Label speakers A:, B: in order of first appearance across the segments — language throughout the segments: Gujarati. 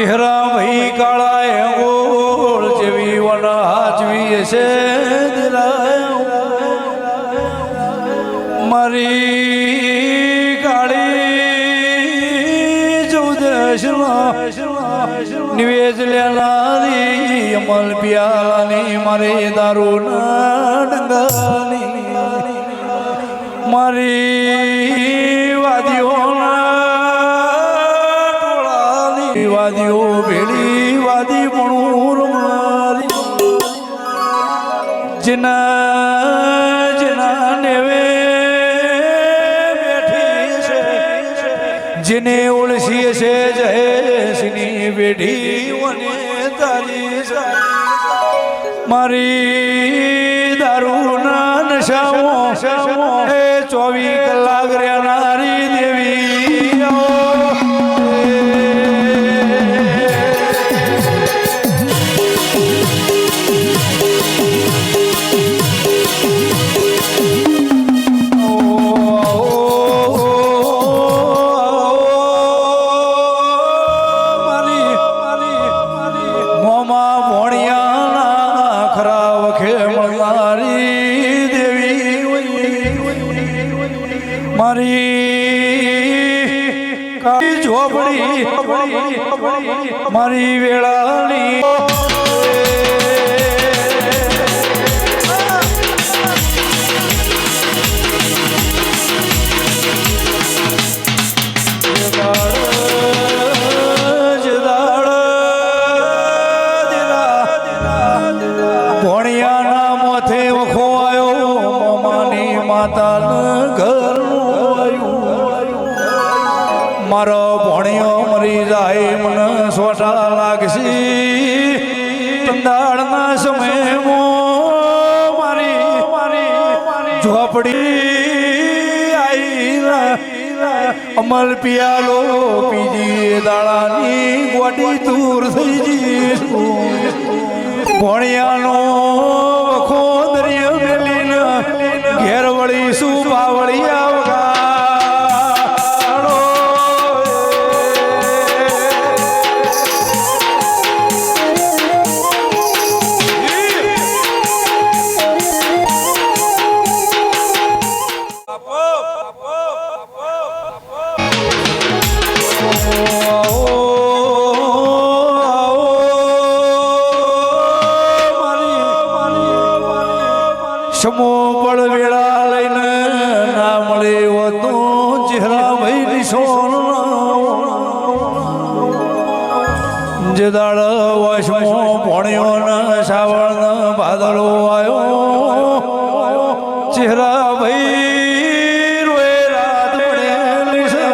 A: ચહેરા ભાઈ કાળા એ ઓળ જેવી વન હાજવી છે. મારી કાળી ચૌદશ નિવેદ લેનારી, અમલ પિયાલાની, મારી દારૂ ના મારી ટોળાની વાદીઓ ભેળી વાદી પણ જેના જેના નેવે બેઠી છે જેને ઓળખીએ છે જયસિંહની બેઢી વને તારી. મારી દારૂના નશાઓ મારી કાળી ઝોપડી. મારી વેળાની ભોણિયાના લાગશે. સમય સમયમાં મારી મારી ઝોપડી આઈ અમલ પિયાલો પીજી દાળાની ગોડી દૂર થઈ જઈશું. ભણિયાનો ચહેરા ભાઈ નિશોન જે દાડ વશમો ભણ્યો ના સાવણ ન ભાદળો આવ્યો ચહેરા ભાઈ રોએ રાત પડેલી છે.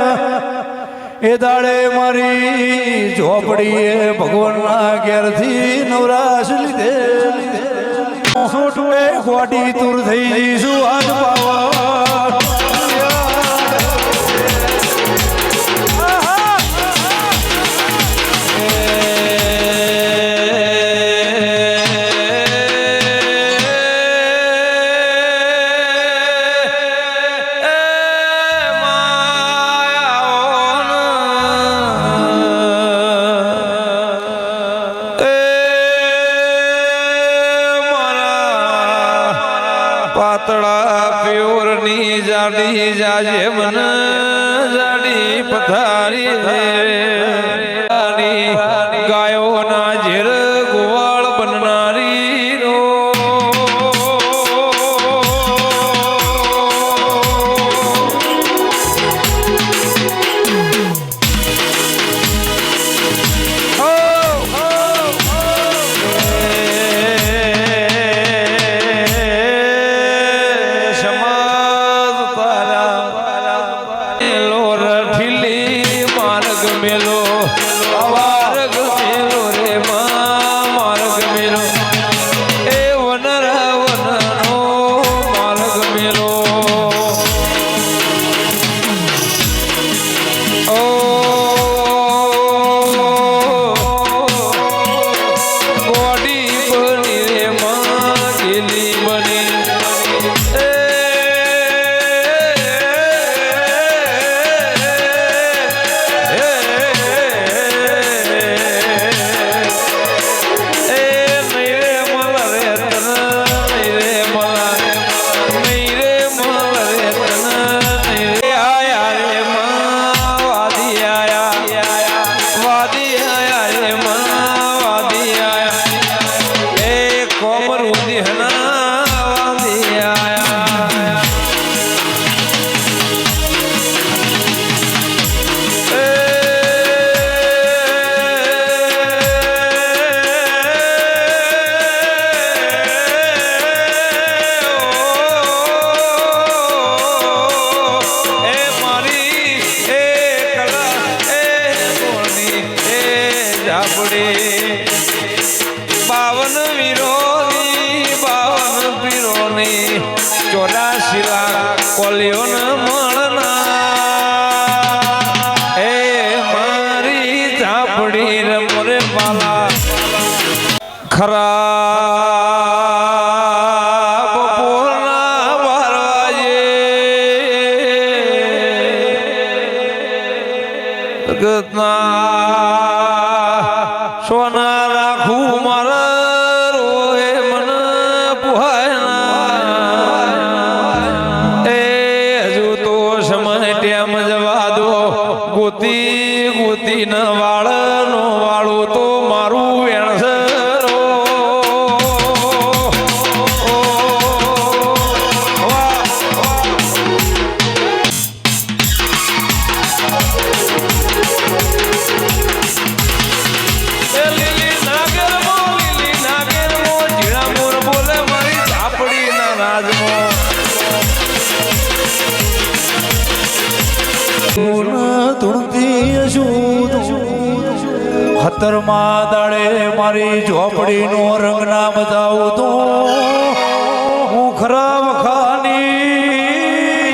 A: એ દાડે મારી ઝોપડીએ ભગવાનના ઘેરથી નવરાશ લીધે સોટુએ ખોટી તુર થઈ જઈશું આજ પાવા
B: પાતળા પ્યોરની જાડી જાજે મન જાડી પથારી આપણે બાવન વિરોની બાવન પીરોની ચોરાશી લાખ કોલિયોન મળના હે મારી ઝાપડી રમરે પાલા ખરા
A: ગુણ ધૂણતી અશુદ્ધ હતરમાં દાડે મારી ઝોપડીનો રંગ ના તો હું ખરા વખાની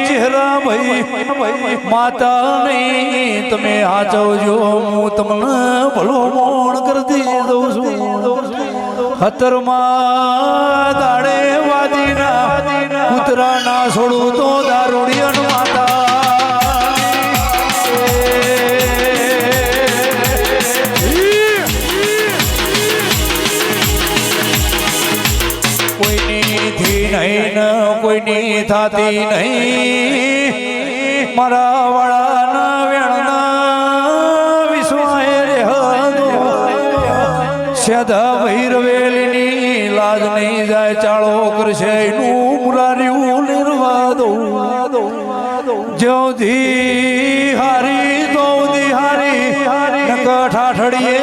A: ચહેરા ભાઈ માતા નહીં તમે હાચવજો હું તમને ભલો મોણ કરતી દઉં છું ખતરમાં દાડે વાદીના કૂતરા ના છોડું તો દારૂડિયન માતા કોઈની થાતી નહીં. મારા વાળાના વેણના વિશ્વાએ સદા ભૈરવેલીની લાજ નહીં જાય, ચાળો કરશે એનું મુરાર્યું નિર્વા દો જ્યોથી હારી દોધી હારી હારી ઠાઠડીએ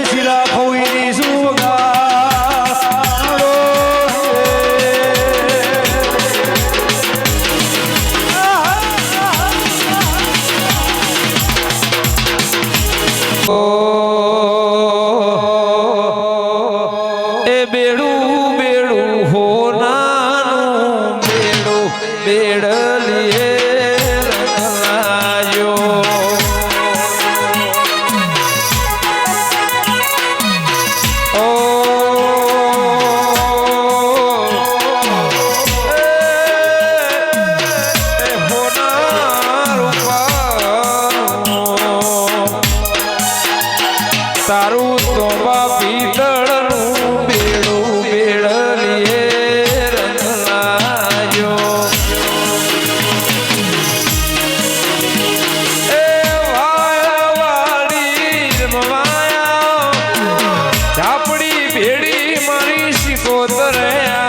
B: તારું તો પીતળનું બેડું બેડલીએ લાગ્યો એ ભેડી મારી શિકોતરે